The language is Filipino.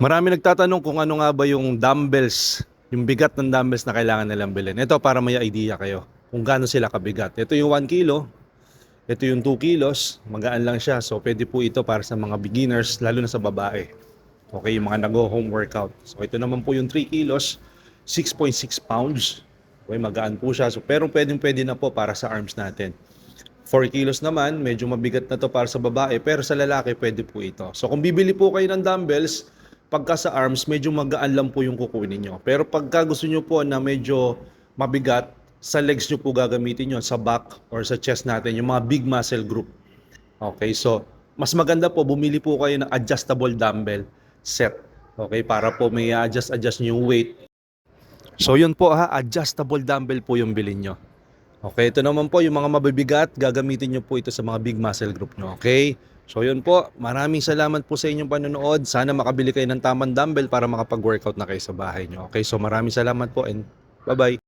Marami nagtatanong kung ano nga ba yung dumbbells, yung bigat ng dumbbells na kailangan nilang bilhin. Ito para may idea kayo kung gaano sila kabigat. Ito yung 1 kilo, ito yung 2 kilos, magaan lang siya. So pwede po ito para sa mga beginners, lalo na sa babae. Okay, yung mga nag-home workout. So ito naman po yung 3 kilos, 6.6 pounds. Okay, magaan po siya. So pero pwedeng pwede na po para sa arms natin. 4 kilos naman, medyo mabigat na to para sa babae, pero sa lalaki pwede po ito. So kung bibili po kayo ng dumbbells, pagka sa arms, medyo magaan lang po yung kukunin nyo. Pero pagka gusto nyo po na medyo mabigat, sa legs nyo po gagamitin yun, sa back or sa chest natin, yung mga big muscle group. Okay, so mas maganda po, bumili po kayo ng adjustable dumbbell set. Okay, para po may adjust-adjust nyo yung weight. So yun po ha, adjustable dumbbell po yung bilhin nyo. Okay, ito naman po yung mga mabibigat, gagamitin nyo po ito sa mga big muscle group nyo. Okay? So yun po, maraming salamat po sa inyong panonood. Sana makabili kayo ng tamang dumbbell para makapag-workout na kayo sa bahay nyo. Okay, so maraming salamat po and bye-bye.